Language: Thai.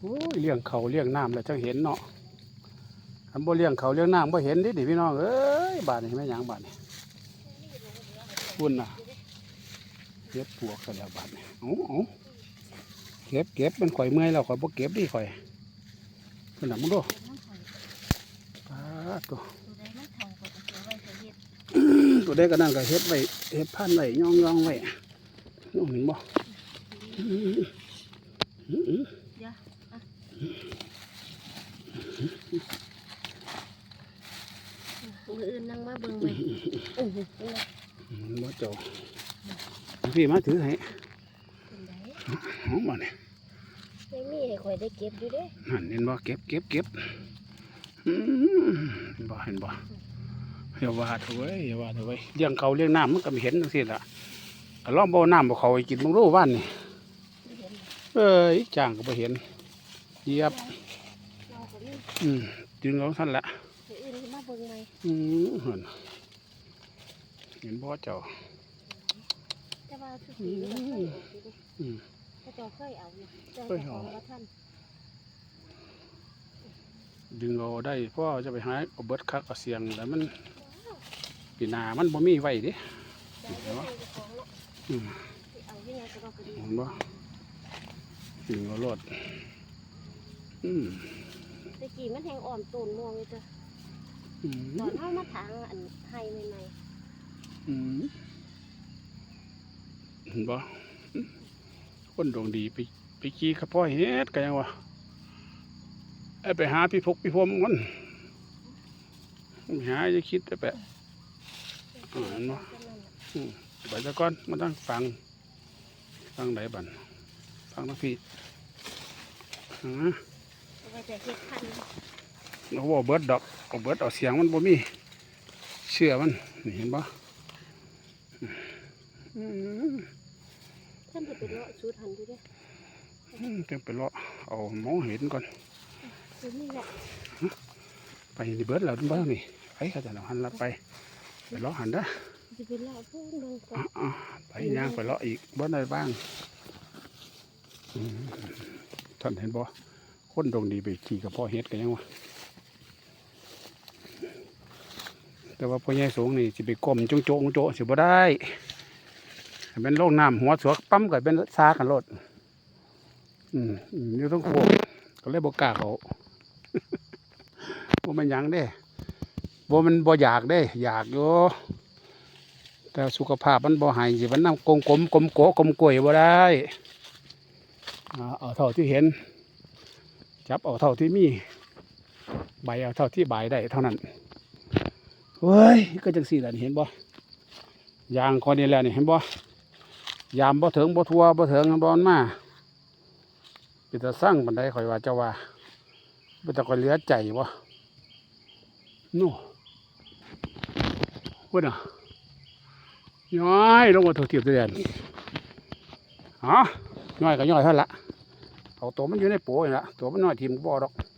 โอ้ยเลี้ยงเขาเลี้ยงน้ำแล้วจังเห็นเนาะอันบ่เลี้ยงเขาเลี้ยงน้ำบ่เห็นดิดิพี่น้องเอ้ยบาดนี่แม่หยังบาดนี่พุ่นน่ะเก็บปวกกันแล้วบาดนี่เอาเอาเก็บเก็บมันข่อยเมื่อยแล้วข่อยบ่เก็บดิข่อยพุ่นน่ะมึงดูปาดตัวตัวได้ก็นั่นก็เฮ็ดไว้เฮ็ดพันไว้ย่องย่องไว้น้องเห็นบ่อื้ออื้ออื้อ มืออื่นนั่งมาเบิ่งไว้อื้อหือเป็นไงอื้อบ่เจ้าพี่มาถือให้เป็นไงหอมบ่เนี่ยไม่มีให้ข่อยได้เก็บอยู่เด้นั่นเห็นบ่เก็บเก็บเก็บอื้อเห็นบ่เห็นบ่อย่าว่าเถอะเว้ยอย่าว่าเถอะเว้ยเลี้ยงเขาเลี้ยงน้ำมันก็ไม่เห็นจังซี่ล่ะก็ลองบ่เอาน้ำบ่เขาให้กินมึงรู้บ้านนี่ไม่เห็นเอ้ยจ้างก็บ่เห็น เยียบ อืมจึงเอาท่านละอืมเห็นเห็นบ่เจ้าอาอยู่เด้อืมเจ้าเคยเอาอยู่เจ้าเคยเอาของว่าท่านดึงเอาได้พราะจะไปหาเอาเบิดคักเอาเสียงแล้วมันปีนามันบ่มีไว้ดิเจ้าได้เจ้าของเนาะอืมเอายังไงก็ต้องก็ดีเห็นบ่ดึงเอารถ อืมแต่กี้มันแหงอ่อนต้นม่วงเลยจ้ะอืตอมนเฮามาถางอันไห้ใหม่อืมเห็นบ่คนดวงดีไปไปขี่ขะพ้อยเฮ็ดกันยังวะไอ้ไปหาพี่พกพี่พรมมันไปหาจะคิดแต่แปะๆอ่าเห็นบ่จังนั้นน่ะไปซะก่อนมันต้องฟังฟังไหนบันฟังทั้งพี่ฮะเอา ไว้แต่เฮ็ดพันธุ์เราบอกเบิดดอกเอาเบิดเอาเสียงมันบ่มีเชื่อมันนี่เห็นบ่อืมท่านสิไปเลาะสูตรหันอยู่เด้อืมจังไปเลาะเอาหมองเห็นก่อนคือนี่แหละไปนี่เบิดแล้วเบ้านี่ไปเขาจะเอาหันละไปไปเลาะหันเด้อสิไปเลาะพุ่งลงก่ออะนอะไปย่างไปเลาะอีกบ่ได้บ้างอืมท่านเห็นบ่ คนดวงดีไปขี่กับพ่อเฮ็ดกันยังวะแต่ว่าพ่อใหญ่สูงนี่สิไปก้มจงโจงโจสิบ่ได้เป็นโรคน้ำหัวสวกปั๊มก็เป็นซากันรถอืมอืมอยู่ต้องโคกก็เลยบ่กล้าเขาบ่มันยังเด้บ่มันบ่อยากเด้ อยากอยู่แต่สุขภาพมันบ่ให้สิมันนำกลมกลมกลมโกกลมกล้วยบ่ได้อาเอาเท่าที่เห็น จับเอาเท่าที่มี ใบเอาเท่าที่ใบได้เท่านั้นเฮ้ยก็จังสี่แหละนี่เห็นบ่ยางคนนี้แหละนี่เห็นบ่ยามบ่ถึงบ่ทัวบ่ถึงบ่มันมาเป็นตาสร้างบันไดข่อยว่าเจ้าว่าเป็นตาข่อยเหลือใจบ่โน่พุ่นอะย้อยลงมาถูกเทียบตัวเดียนอ๋อย่อยก็ย่อยเท่านั้นละ เอาตัวมันอยู่ในโป้นี่ละตัวมันน้อยทีมบ่อดอก